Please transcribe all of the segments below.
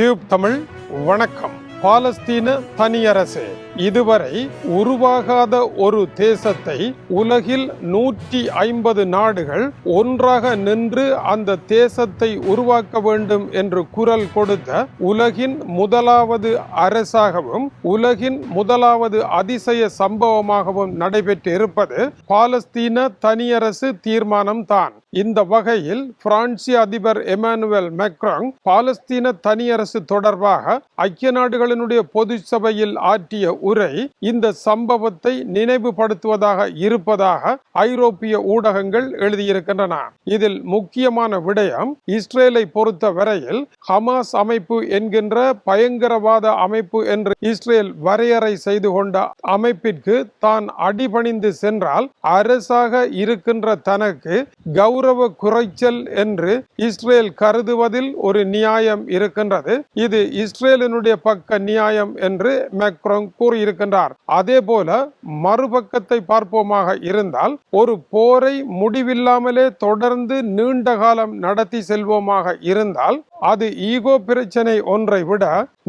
Tube Tamil வணக்கம். பாலஸ்தீன தனியரசு. இதுவரை உருவாகாத ஒரு தேசத்தை உலகில் நூற்றி ஐம்பது நாடுகள் ஒன்றாக நின்று அந்த தேசத்தை உருவாக்க வேண்டும் என்று குரல் கொடுத்த உலகின் முதலாவது அரசாகவும் உலகின் முதலாவது அதிசய சம்பவமாகவும் நடைபெற்று இருப்பது பாலஸ்தீன தனியரசு தீர்மானம் தான். இந்த வகையில் பிரான்சிய அதிபர் எமானுவேல் மெக்ராங் பாலஸ்தீன தனியரசு தொடர்பாக ஐக்கிய நாடுகளினுடைய பொது சபையில் ஆற்றிய உரை இந்த சம்பவத்தை நினைவுபடுத்துவதாக இருப்பதாக ஐரோப்பிய ஊடகங்கள் எழுதியிருக்கின்றன. இதில் முக்கியமான விடயம் இஸ்ரேலை பொறுத்த வரையில் ஹமாஸ் அமைப்பு என்கின்ற பயங்கரவாத அமைப்பு என்று இஸ்ரேல் வரையறை செய்து கொண்ட அமைப்பிற்கு தான் அடிபணிந்து சென்றால் அரசாக இருக்கின்ற தனக்கு கௌரவ குறைச்சல் என்று இஸ்ரேல் கருதுவதில் ஒரு நியாயம் இருக்கின்றது. இது இஸ்ரேலினுடைய பக்க நியாயம் என்று மேக்ரோங் கூறியிருக்கின்றார் அதே போல மறுபக்கத்தை பார்ப்போமாக இருந்தால் ஒரு போரை முடிவில்லாமலே தொடர்ந்து நீண்ட காலம் நடத்தி செல்வோமாக இருந்தால் அது ஈகோ பிரச்சனை ஒன்றை விட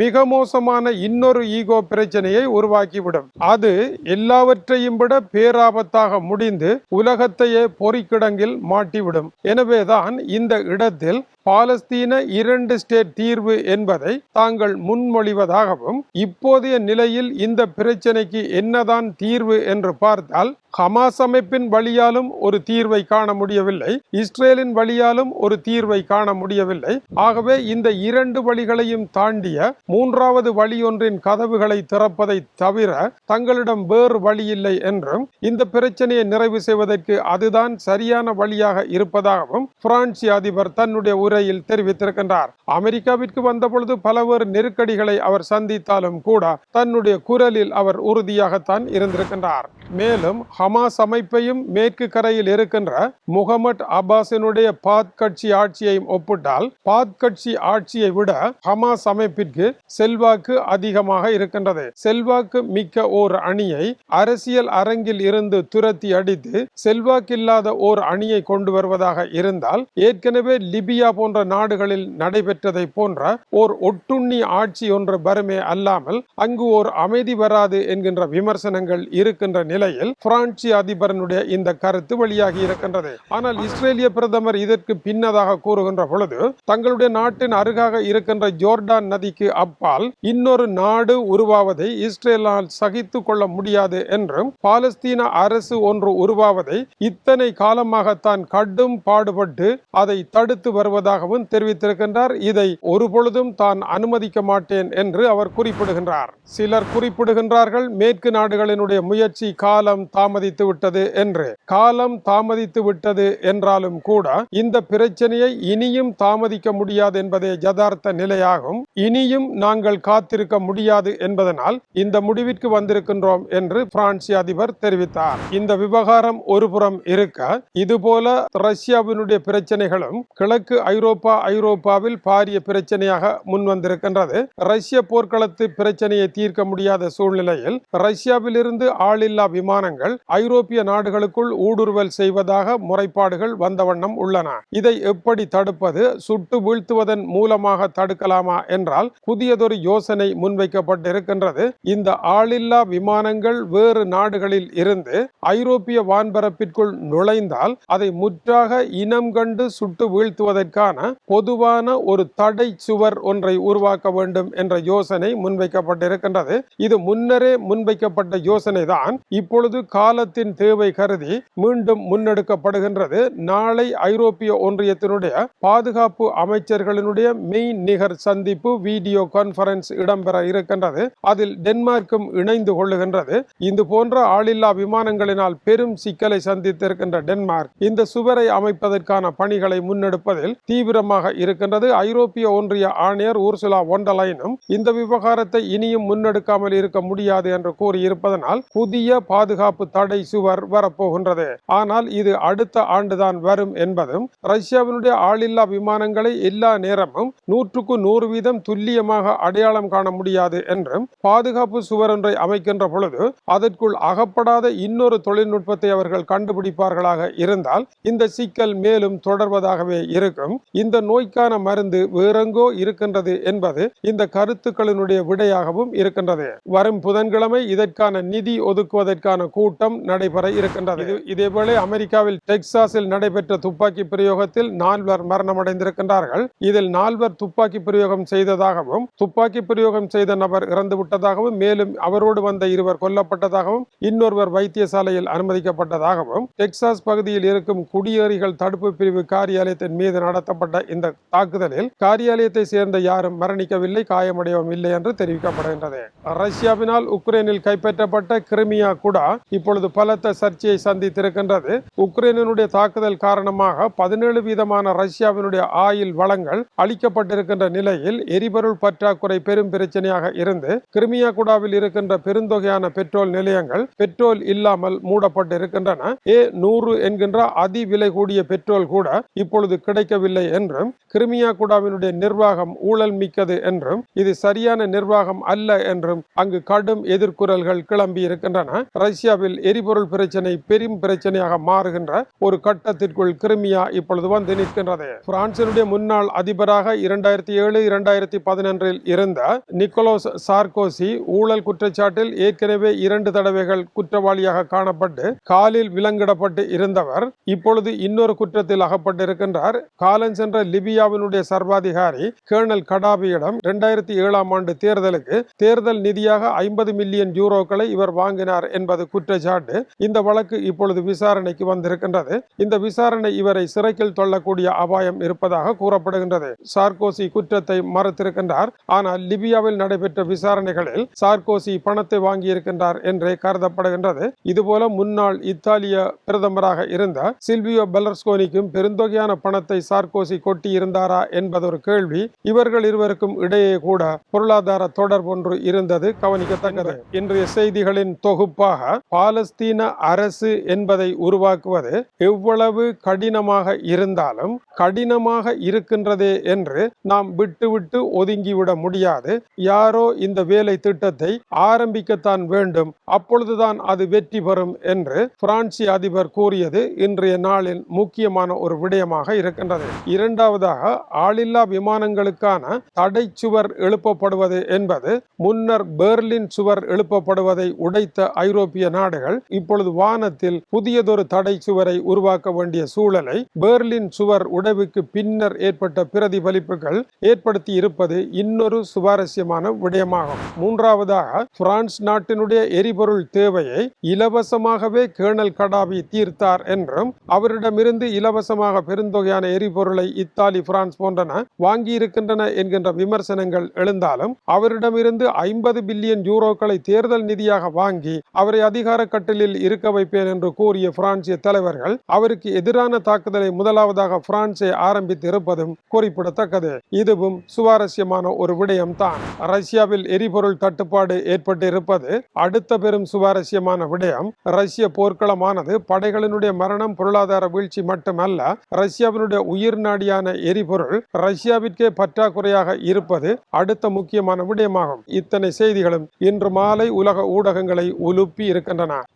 மிக மோசமான இன்னொரு ஈகோ பிரச்சனையை உருவாக்கிவிடும். அது எல்லாவற்றையும் விட பேராபத்தாக முடிந்து உலகத்தையே பொறிக்கிடங்கில் மாட்டிவிடும். எனவேதான் இந்த இடத்தில் பாலஸ்தீன இரண்டு ஸ்டேட் தீர்வு என்பதை தாங்கள் முன்மொழிவதாகவும் இப்போதைய நிலையில் இந்த பிரச்சனைக்கு என்னதான் தீர்வு என்று பார்த்தால் ஹமாஸ் அமைப்பின் வழியாலும் ஒரு தீர்வை காண முடியவில்லை. இஸ்ரேலின் வழியாலும் ஒரு தீர்வை காண முடியவில்லை. ஆகவே இந்த இரண்டு வழிகளையும் தாண்டிய மூன்றாவது வழியொன்றின் கதவுகளை திறப்பதை தவிர தங்களிடம் வேறு வழி இல்லை என்றும் இந்த பிரச்சனையை நிறைவு செய்வதற்கு அதுதான் சரியான வழியாக இருப்பதாகவும் பிரான்சி அதிபர் தன்னுடைய உரையில் தெரிவித்திருக்கின்றார். அமெரிக்காவிற்கு வந்தபொழுது பலவேறு நெருக்கடிகளை அவர் சந்தித்தாலும் கூட தன்னுடைய குரலில் அவர் உறுதியாகத்தான் இருந்திருக்கின்றார். மேலும் ஹமாஸ் அமைப்பையும் மேற்கு கரையில் இருக்கின்ற முகமது அப்பாஸினுடைய பாத் கட்சி ஆட்சியையும் ஒப்பிட்டால் பாத் கட்சி ஆட்சியை விட ஹமாஸ் அமைப்பிற்கு செல்வாக்கு அதிகமாக இருக்கின்றது. செல்வாக்கு மிக்க ஓர் அணியை அரசியல் அரங்கில் இருந்து துரத்தி அடித்து செல்வாக்கில்லாத ஓர் அணியை கொண்டு வருவதாக இருந்தால் ஏற்கனவே லிபியா போன்ற நாடுகளில் நடைபெற்றதை போன்ற ஓர் ஒட்டுண்ணி ஆட்சி ஒன்று வருமே அல்லாமல் அங்கு ஓர் அமைதி வராது என்கின்ற விமர்சனங்கள் இருக்கின்ற நிலையில் பிரான்ஸ் பிரான்சி அதிபரனுடைய இந்த கருத்து வெளியாகி இருக்கின்றது. ஆனால் இஸ்ரேலிய பிரதமர் இதற்கு பின்னதாக கூறுகின்ற பொழுது தங்களுடைய நாட்டின் அருகாக இருக்கின்ற ஜோர்டான் நதிக்கு அப்பால் இன்னொரு நாடு உருவாவதை இஸ்ரேலால் சகித்து கொள்ள முடியாது என்றும் பாலஸ்தீன அரசு ஒன்று உருவாவதை இத்தனை காலமாகத்தான் கடும் பாடுபட்டு அதை தடுத்து வருவதாகவும் தெரிவித்திருக்கின்றார். இதை ஒருபொழுதும் தான் அனுமதிக்க மாட்டேன் என்று அவர் குறிப்பிடுகின்றார். சிலர் குறிப்பிடுகின்றார்கள் மேற்கு நாடுகளினுடைய முயற்சி காலம் தாமதம் தாமதித்து விட்டது என்று. காலம் தாமதித்து விட்டது என்றாலும் கூட இந்த பிரச்சனையை இனியும் தாமதிக்க முடியாது என்பதே யதார்த்த நிலையாகும். இனியும் நாங்கள் காத்திருக்க முடியாது என்பதனால் இந்த முடிவிற்கு வந்திருக்கின்றோம் என்று பிரான்சி அதிபர் தெரிவித்தார். இந்த விவகாரம் ஒருபுறம் இருக்க இதுபோல ரஷ்யாவினுடைய பிரச்சனைகளும் கிழக்கு ஐரோப்பா ஐரோப்பாவில் பாரிய பிரச்சனையாக முன்வந்திருக்கின்றது. ரஷ்ய போர்க்களத்து பிரச்சனையை தீர்க்க முடியாத சூழ்நிலையில் ரஷ்யாவிலிருந்து ஆளில்லா விமானங்கள் ஐரோப்பிய நாடுகளுக்குள் ஊடுருவல் செய்வதாக முறைப்பாடுகள் வந்த வண்ணம் உள்ளன. இதை எப்படி தடுப்பது சுட்டு வீழ்த்துவதன் மூலமாக தடுக்கலாமா என்றால் புதியதொரு யோசனை முன்வைக்கப்பட்டிருக்கின்றது. இந்த ஆளில்லா விமானங்கள் வேறு நாடுகளில் இருந்து ஐரோப்பிய வான்பரப்பிற்குள் நுழைந்தால் அதை முற்றாக இனம் கண்டு சுட்டு வீழ்த்துவதற்கான பொதுவான ஒரு தடை சுவர் ஒன்றை உருவாக்க வேண்டும் என்ற யோசனை முன்வைக்கப்பட்டிருக்கின்றது. இது முன்னரே முன்வைக்கப்பட்ட யோசனை தான் இப்பொழுது காலத்தின் தேவை கருதி மீண்டும் முன்னெடுக்கப்படுகின்றது. நாளை ஐரோப்பிய ஒன்றியத்தினுடைய பாதுகாப்பு அமைச்சர்களினுடைய மெய் நிகர் சந்திப்பு வீடியோ கான்பரன்ஸ் இடம்பெற இருக்கின்றது. அதில் டென்மார்க்கும் இணைந்து கொள்ளுகின்றது. இது போன்ற ஆளில்லா விமானங்களினால் பெரும் சிக்கலை சந்தித்திருக்கின்ற டென்மார்க் இந்த சுவரை அமைப்பதற்கான பணிகளை முன்னெடுப்பதில் தீவிரமாக இருக்கின்றது. ஐரோப்பிய ஒன்றிய ஆணையர் ஊர்சுலா ஒண்டலைனும் இந்த விவகாரத்தை இனியும் முன்னெடுக்காமல் இருக்க முடியாது என்று கூறியிருப்பதனால் புதிய பாதுகாப்பு தடை தடை சுவர் வரப்போகின்றது. ஆனால் இது அடுத்த ஆண்டுதான் வரும் என்பதும் ரஷ்யாவினுடைய ஆளில்லா விமானங்களை எல்லா நேரமும் நூற்றுக்கு நூறு வீதம் துல்லியமாக அடையாளம் காண முடியாது என்றும் பாதுகாப்பு சுவர் ஒன்றை அமைக்கின்ற பொழுது அதற்குள் அகப்படாத இன்னொரு தொழில்நுட்பத்தை அவர்கள் கண்டுபிடிப்பார்களாக இருந்தால் இந்த சிக்கல் மேலும் தொடர்வதாகவே இருக்கும். இந்த நோய்க்கான மருந்து வேறெங்கோ இருக்கின்றது என்பது இந்த கருத்துக்களினுடைய விடையாகவும் இருக்கின்றது. வரும் புதன்கிழமை இதற்கான நிதி ஒதுக்குவதற்கான கூட்டம் நடைபெற இருக்கின்றது. இது- இதேபோல அமெரிக்காவில் டெக்சாஸில் நடைபெற்ற துப்பாக்கி பிரயோகத்தில் நால்வர் மரணமடைந்திருக்கின்றார்கள். இதில் நால்வர் துப்பாக்கி பிரயோகம் செய்ததாகவும் துப்பாக்கி பிரயோகம் செய்த நபர் இறந்து விட்டதாகவும் மேலும் அவரோடு வந்த இருவர் கொல்லப்பட்டதாகவும் இன்னொருவர் வைத்தியசாலையில் அனுமதிக்கப்பட்டதாகவும் டெக்சாஸ் பகுதியில் இருக்கும் குடியேறிகள் தடுப்பு பிரிவு காரியாலயத்தின் மீது நடத்தப்பட்ட இந்த தாக்குதலில் காரியாலயத்தை சேர்ந்த யாரும் மரணிக்கவில்லை காயமடையவும் இல்லை என்று தெரிவிக்கப்படுகின்றது. ரஷ்யாவினால் உக்ரைனில் கைப்பற்றப்பட்ட கிரிமியா குடா இப்பொழுது பலத்த சர்ச்சையை சந்தித்திருக்கின்றது. உக்ரைனினுடைய தாக்குதல் காரணமாக பதினேழு வீதமான ரஷ்யாவினுடைய ஆயில் வளங்கள் அளிக்கப்பட்டிருக்கின்ற நிலையில் எரிபொருள் பற்றாக்குறை பெரும் பிரச்சனையாக இருந்து கிருமியா குடாவில் இருக்கின்ற பெருந்தொகையான பெட்ரோல் நிலையங்கள் பெட்ரோல் இல்லாமல் மூடப்பட்டிருக்கின்றன. ஏ நூறு என்கின்ற அதி விலை கூடிய பெட்ரோல் கூட இப்பொழுது கிடைக்கவில்லை என்றும் கிரிமியா குடாவினுடைய நிர்வாகம் ஊழல் மிக்கது என்றும் இது சரியான நிர்வாகம் அல்ல என்றும் அங்கு கடும் எதிர்குரல்கள் கிளம்பி இருக்கின்றன ரஷ்யாவில் எரிபொருள் பிரச்சனை பெரும் பிரச்சனையாக மாறுகின்ற ஒரு கட்டத்திற்குள் கிருமியா இப்பொழுது வந்து நிற்கின்றது. பிரான்சினுடைய முன்னாள் அதிபராக இரண்டாயிரத்தி ஏழு இரண்டாயிரத்தி பதினொன்றில் இருந்த நிக்கோலோஸ் சார்கோசி ஊழல் குற்றச்சாட்டில் ஏற்கனவே இரண்டு தடவைகள் குற்றவாளியாக காணப்பட்டு காலில் விலங்கிடப்பட்டு இருந்தவர் இப்பொழுது இன்னொரு குற்றத்தில் அகப்பட்டிருக்கின்றார். காலம் சென்ற லிபியாவினுடைய சர்வாதிகாரி கேர்னல் கடாபியிடம் இரண்டாயிரத்தி ஏழாம் ஆண்டு தேர்தலுக்கு தேர்தல் நிதியாக ஐம்பது மில்லியன் யூரோக்களை இவர் வாங்கினார் என்பது குற்றச்சாட்டு. இந்த வழக்கு இப்பொழுது விசாரணைக்கு வந்திருக்கின்றது. இந்த விசாரணை இவரை சிறைக்கில் தொள்ளக்கூடிய அபாயம் இருப்பதாக கூறப்படுகின்றது. சார்கோசி குற்றத்தை மறுத்திருக்கின்றார். ஆனால் லிபியாவில் நடைபெற்ற விசாரணைகளில் சார்கோசி பணத்தை வாங்கியிருக்கின்றார் என்றே கருதப்படுகின்றது. இதுபோல முன்னாள் இத்தாலிய பிரதமராக இருந்த சில்வியோ பெலர்ஸ்கோனிக்கும் பெருந்தொகையான பணத்தை சார்கோசி கொட்டியிருந்தாரா என்பது ஒரு கேள்வி இவர்கள் இருவருக்கும் இடையே கூட பொருளாதார தொடர்பு ஒன்று இருந்தது கவனிக்கத்தக்கது. இன்றைய செய்திகளின் தொகுப்பாக பாலஸ் பாலஸ்தீன அரசு என்பதை உருவாக்குவது எவ்வளவு கடினமாக இருந்தாலும் கடினமாக இருக்கின்றதே என்று நாம் விட்டுவிட்டு ஒதுங்கிவிட முடியாது. யாரோ இந்த வேலை திட்டத்தை ஆரம்பிக்கத்தான் வேண்டும். அப்பொழுதுதான் அது வெற்றி பெறும் என்று பிரான்சி அதிபர் கூறியது இன்றைய நாளில் முக்கியமான ஒரு விடயமாக இருக்கின்றது. இரண்டாவதாக ஆளில்லா விமானங்களுக்கான தடை சுவர் எழுப்பப்படுவது என்பது முன்னர் பெர்லின் சுவர் எழுப்பப்படுவதை உடைத்த ஐரோப்பிய நாடுகள் நாடுகள் இப்பொழுது வானத்தில் புதியதொரு தடை சுவரை உருவாக்க வேண்டிய சூழலை பெர்லின் சுவர் உடைவுக்கு பின்னர் ஏற்பட்ட பிரதிபலிப்புகள் ஏற்படுத்தி இருப்பது இன்னொரு சுவாரஸ்யமான விடயமாகும். மூன்றாவதாக பிரான்ஸ் நாட்டினுடைய எரிபொருள் தேவையை இலவசமாகவே கேர்னல் கடாபி தீர்த்தார் என்றும் அவரிடமிருந்து இலவசமாக பெருந்தொகையான எரிபொருளை இத்தாலி பிரான்ஸ் போன்றன வாங்கியிருக்கின்றன என்கின்ற விமர்சனங்கள் எழுந்தாலும் அவரிடமிருந்து ஐம்பது பில்லியன் யூரோக்களை தேர்தல் நிதியாக வாங்கி அவரை அதிகார கட்ட கட்டிலில் இருக்க வைப்பேன் என்று கூறிய பிரான்சிய தலைவர்கள் அவருக்கு எதிரான தாக்குதலை முதலாவதாக பிரான்சை ஆரம்பித்து இருப்பதும் குறிப்பிடத்தக்கது. இதுவும் சுவாரஸ்யமான ஒரு விடயம்தான். ரஷ்யாவில் எரிபொருள் தட்டுப்பாடு ஏற்பட்டு இருப்பது அடுத்த பெரும் சுவாரஸ்யமான விடயம். ரஷ்ய போர்க்களமானது படைகளினுடைய மரணம் பொருளாதார வீழ்ச்சி மட்டுமல்ல ரஷ்யாவினுடைய உயிர் நாடியான எரிபொருள் ரஷ்யாவிற்கே பற்றாக்குறையாக இருப்பது அடுத்த முக்கியமான விடயமாகும். இத்தனை செய்திகளும் இன்று மாலை உலக ஊடகங்களை உலுப்பி இருக்கின்றன.